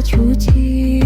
秋季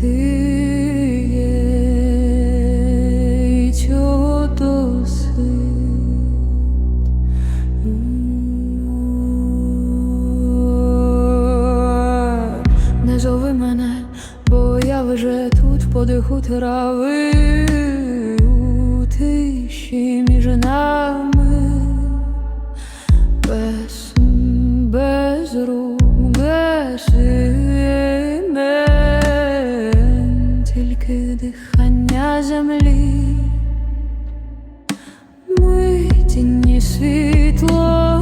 tears. Дихання землі, ми тіні світло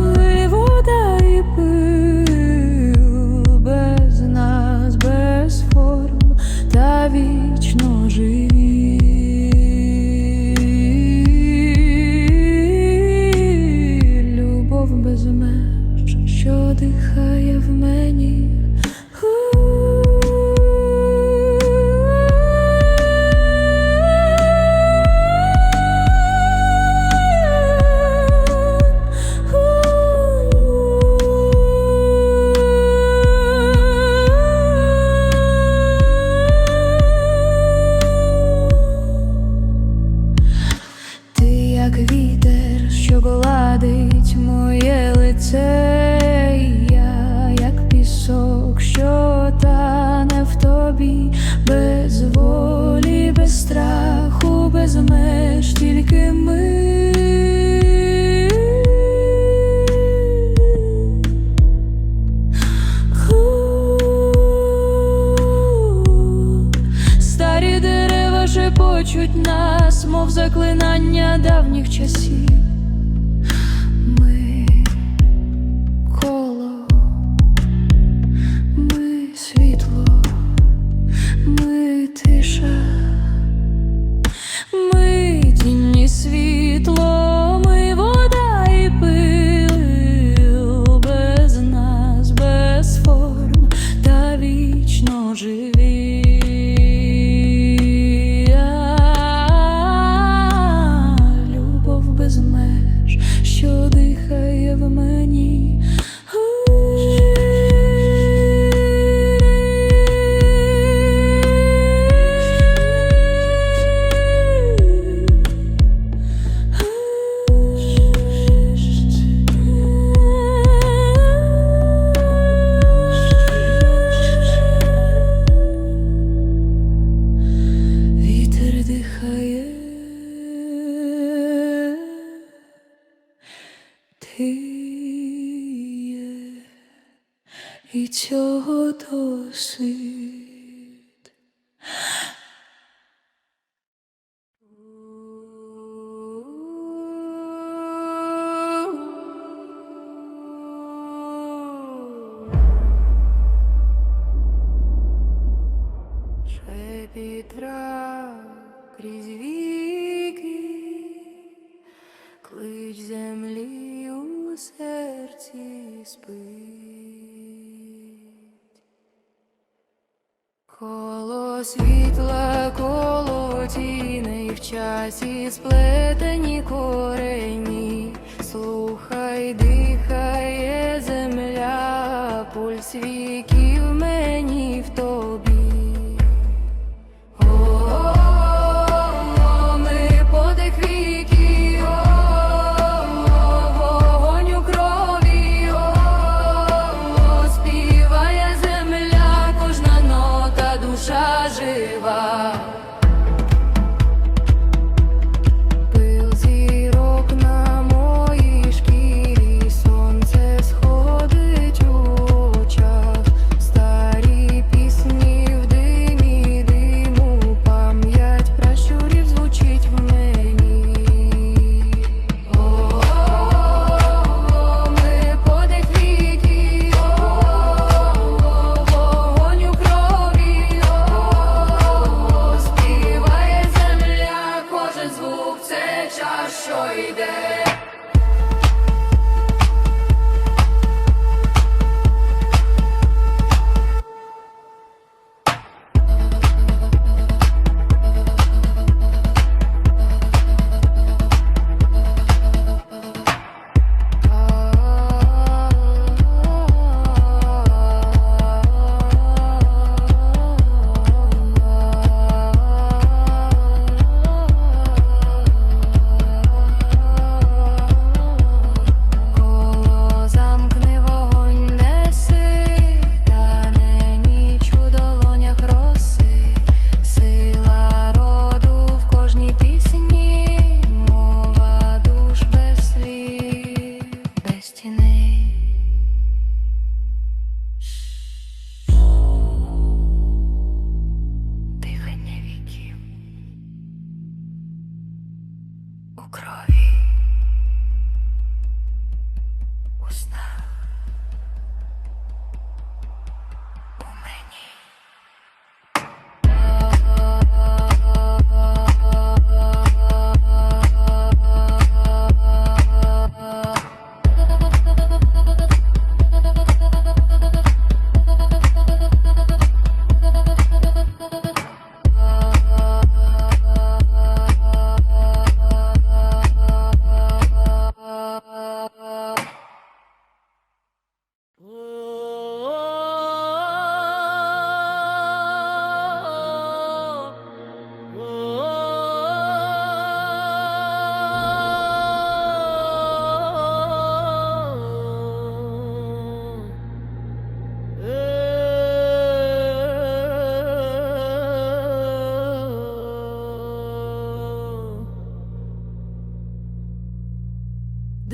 мов заклинання давніх часів. є, і цього досить. світла колотіний в часі сплетені корені, слухай, дихає земля, пульс віків мені в тобі.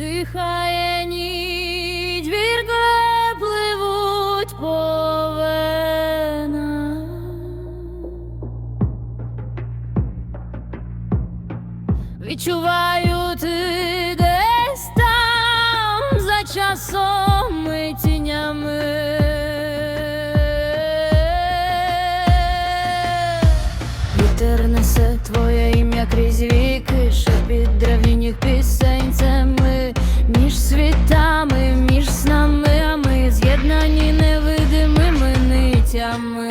дихає ніч. I'm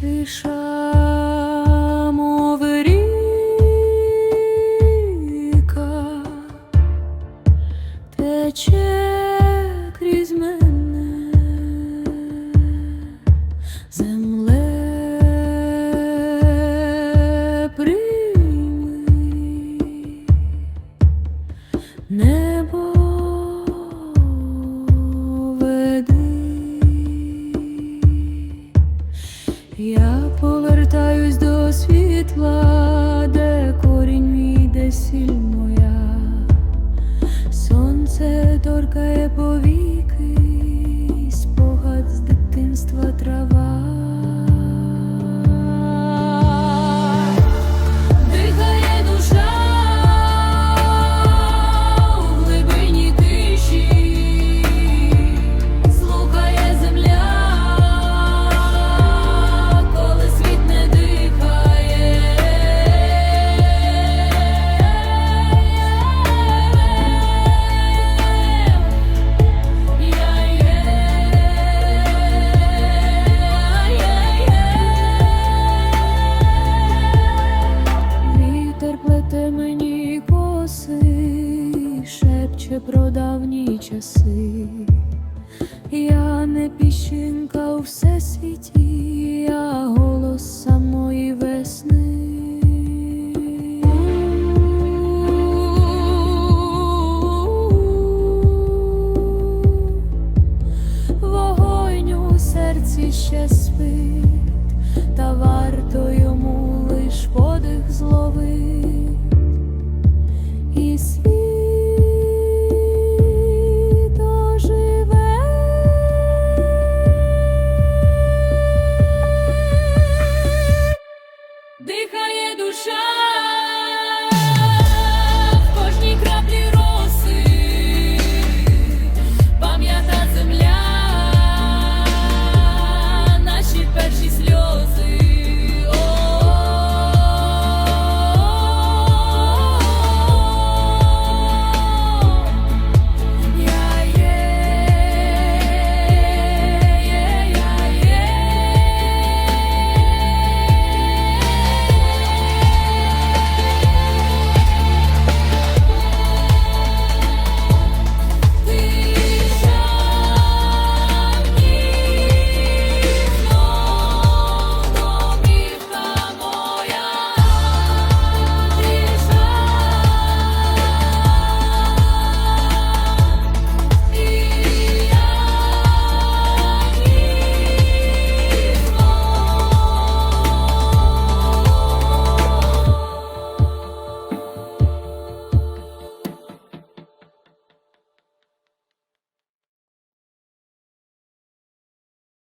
Тиша, мови ріка тече. Я повертаюсь до світла, де корінь мій, де сіль моя, сонце торкає.